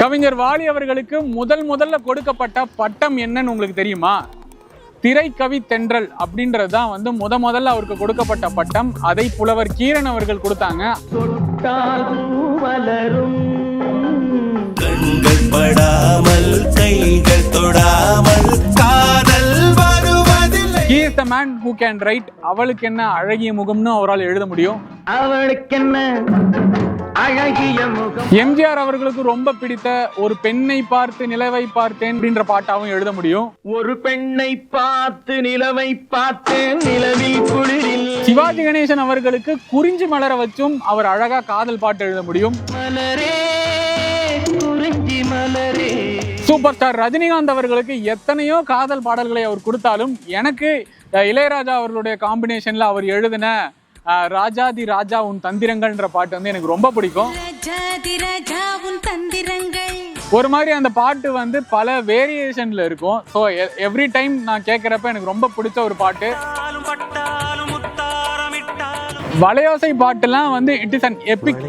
கவிஞர் வாலி அவர்களுக்கு முதல் முதல்ல கொடுக்கப்பட்ட பட்டம் என்னன்னு உங்களுக்கு தெரியுமா? திரைக்கவி தென்றல் அப்படின்றது தான் வந்து முத முதல்ல அவருக்கு கொடுக்கப்பட்ட பட்டம். அதை புலவர் கீரன் அவர்கள் கொடுத்தாங்க. கண்கள் படாமல் கைகள் தொடாமல் காதல் வருவதில்லை. He is the man who can write அவளுக்கு என்ன அழகிய முகம்னு அவரால் எழுத முடியும். அவளுக்கென்ன அழகிய முகம்? எம்ஜிஆர் அவர்களுக்கு ரொம்ப பிடித்த ஒரு பெண்ணை பார்த்து நிலவை பார்த்தேன் அப்படின்ற பாட்டாவும் எழுத முடியும். ஒரு பெண்ணை பார்த்து நிலவை பார்த்து நிலவில் குளிரில். சிவாஜி கணேசன் அவர்களுக்கு குறிஞ்சி மலர வச்சும் அவர் அழகா காதல் பாட்டு எழுத முடியும். மலரே குறிஞ்சி மலரே. சூப்பர் ஸ்டார் ரஜினிகாந்த் அவர்களுக்கு எத்தனையோ காதல் பாடல்களை அவர் கொடுத்தாலும் எனக்கு இளையராஜா அவர்களுடைய காம்பினேஷன்ல அவர் எழுதின ராஜாதி ராஜா உன் தந்திரங்கள்ன்ற பாட்டு வந்து எனக்கு ரொம்ப பிடிக்கும். ஒரு மாதிரி அந்த பாட்டு வந்து பல வேரியேஷன்ல இருக்கும். ஸோ எவ்ரி டைம் நான் கேட்குறப்ப எனக்கு ரொம்ப பிடிச்ச ஒரு பாட்டு. வளையோசை பாட்டுலாம் வந்து இட் இஸ் அன் எபிக்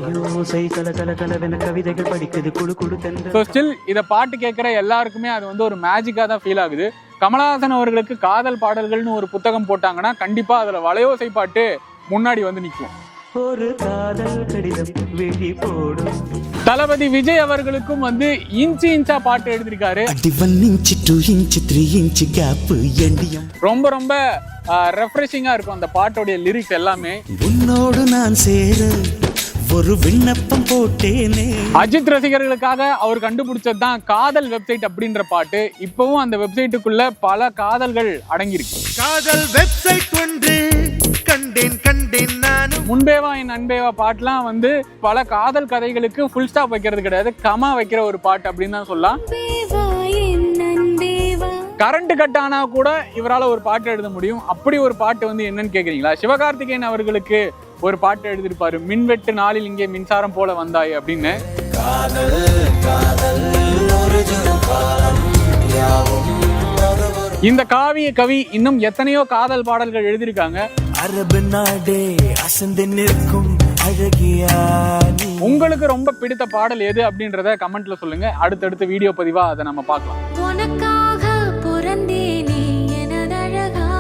கவிதைகள் படிக்குது. குழு குழு ஸோ ஸ்டில் இதை பாட்டு கேட்குற எல்லாருக்குமே அது வந்து ஒரு மேஜிக்காக தான் ஃபீல் ஆகுது. கமலஹாசன் அவர்களுக்கு காதல் பாடல்கள்னு ஒரு புத்தகம் போட்டாங்கன்னா கண்டிப்பாக அதில் வளையோசை பாட்டு முன்னாடி வந்து நிற்கும் ஒரு காதல் கடிதம் போடும். தளபதி விஜய் அவர்களுக்கும் வந்து இன்ச்சு இன்ச்சா பாட்டு எழுதியிருக்காரு. அடி one inch two inch three inch gap எண்டியம் ரொம்ப ரொம்ப ரெஃப்ரெஷிங்காக இருக்கும் அந்த பாட்டோடைய லிரிக்ஸ் எல்லாமே. உன்னோடு நான் சேர ஒரு விண்ணப்பம் போட்டேனே. அஜித் ரசிகர்களுக்காக அவர் கண்டுபிடிச்சது தான் காதல் வெப்சைட் அப்படின்ற பாட்டு. இப்போவும் அந்த வெப்சைட்டுக்குள்ள பல காதல்கள் அடங்கியிருக்கு. காதல் வெப்சைட் ஒன்று. முன்பேவா என் அன்பேவா பாட்டுலாம் வந்து பல காதல் கதைகளுக்கு ஃபுல் ஸ்டாப் வைக்கிறது கிடையாது. கமா வைக்கிற ஒரு பாட்டு அப்படின்னு தான் சொல்லலாம். கரண்ட் கட் ஆனா கூட இவரால ஒரு பாட்டு எழுத முடியும். அப்படி ஒரு பாட்டு வந்து என்னன்னு கேக்குறீங்களா? சிவகார்த்திகேயன் அவர்களுக்கு ஒரு பாட்டு எழுதியிருப்பாரு மின்வெட்டு நாளில் இங்கே மின்சாரம் போல வந்தாய் அப்படின்னு. இந்த காவிய கவி இன்னும் எத்தனையோ காதல் பாடல்கள் எழுதியிருக்காங்க. அரபு நாடே அசந்து நிற்கும் உங்களுக்கு ரொம்ப பிடித்த பாடல் எது அப்படின்றத கமெண்ட்ல சொல்லுங்க. அடுத்தடுத்த வீடியோ பதிவா அதை நம்ம பார்க்கலாம். உனக்கா